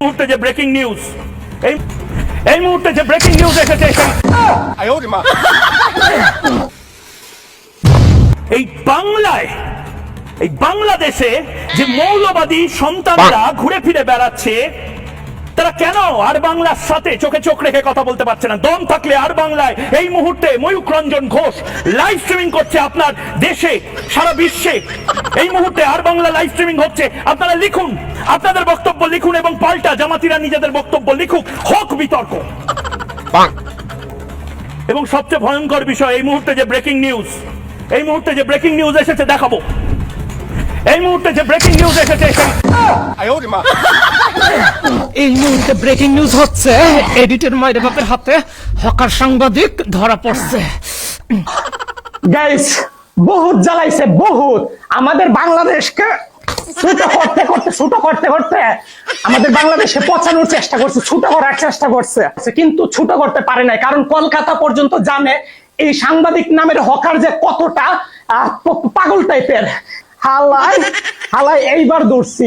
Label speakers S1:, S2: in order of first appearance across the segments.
S1: মুহূর্তে যে breaking news এই এই মুহূর্তে যে ব্রেকিং নিউজ এসেছে এই বাংলায় এই বাংলাদেশে যে মৌলবাদী সন্তানরা ঘুরে ফিরে বেড়াচ্ছে তারা কেন আর বাংলার সাথে চোখে চোখ রেখে কথা বলতে পারছে না? দম থাকলে আর বাংলায় এই মুহূর্তে ময়ূক রঞ্জন ঘোষ লাইভ স্ট্রিমিং করছে আপনার দেশে সারা বিশ্বে। এই মুহূর্তে আর বাংলা লাইভ স্ট্রিমিং হচ্ছে। আপনারা লিখুন আপনাদের বক্তব্য লিখুন এবং পাল্টা জামাতিরা নিজেদের বক্তব্য লিখুক। হোক বিতর্ক। এবং সবচেয়ে ভয়ঙ্কর বিষয় এই মুহূর্তে যে ব্রেকিং নিউজ এই মুহূর্তে যে ব্রেকিং নিউজ এসেছে দেখাবো। এই মুহূর্তে যে ব্রেকিং নিউজ এসেছে
S2: এই মুহূর্তে ব্রেকিং নিউজ হচ্ছে। এডিটের মায়ের বাপের হাতে হকার সাংবাদিক ধরা পড়ছে।
S3: গাইস বহুত জ্বালাইছে, বহুত। আমাদের বাংলাদেশকে করতে করতে করতে করতে আমাদের বাংলাদেশে পচানোর চেষ্টা করছে, ছোট করার চেষ্টা করছে। কিন্তু ছোট করতে পারে নাই, কারণ কলকাতা পর্যন্ত জানে এই সাংবাদিক নামের হকার যে কতটা পাগল টাইপের হালাই হালাই এইবার দৌড়ছি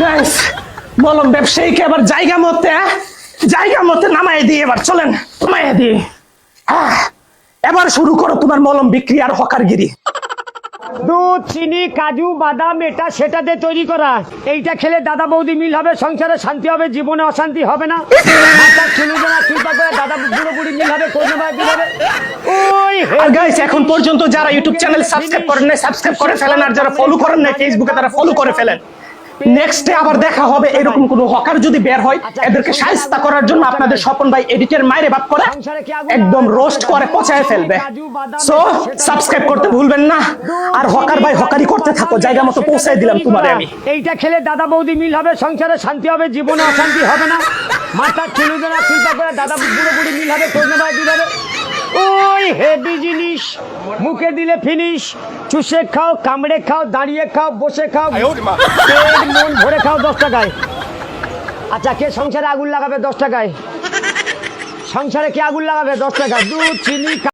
S3: গাইস বললাম ব্যবসায়ীকে এবার জায়গা মতে জায়গা মতে নামাই দিয়ে এবার চলেন নামাই দিয়ে আহ, এবার শুরু করো তোমার মলম বিক্রি আর হকারগিরি।
S4: দুধ চিনি কাজু বাদাম এটা সেটাতে তৈরি করা। এইটা খেলে দাদা বৌদি মিল হবে সংসারে শান্তি হবে জীবনে অশান্তি হবে না। দাদা বুড়ো মিল হবে ওই
S3: গাইস এখন পর্যন্ত যারা ইউটিউব চ্যানেল সাবস্ক্রাইব করেন নাই সাবস্ক্রাইব করে ফেলেন আর যারা ফলো করেন না ফেসবুকে তারা ফলো করে ফেলেন। নেক্সটে আবার দেখা হবে এরকম কোন হকার যদি বের হয়। এদেরকে সাহায্য করার জন্য আপনাদের স্বপন ভাই এডিটের মাইরে বাপ করে একদম রোস্ট করে পচায় ফেলবে। সো সাবস্ক্রাইব করতে ভুলবেন না। আর হকার ভাই হকারি করতে থাকো জায়গা মতো পৌঁছায় দিলাম তোমারে আমি।
S4: এইটা খেলে দাদা বৌদি মিল হবে সংসারে শান্তি হবে জীবনে অশান্তি হবে না। মাথার চুলু জোড়া চিন্তা করে দাদা বুড়ো বুড়ি মিল হবে ভাই মিল হবে। ফিনিশ। মুখে দিলে ফিনিশ। চুষে খাও কামড়ে খাও দাঁড়িয়ে খাও বসে খাও। মন ভরে খাও দশ টাকায়। আচ্ছা কে সংসারে আগুন লাগাবে দশ টাকায়? সংসারে কে আগুন লাগাবে দশ টাকা দুধ চিনি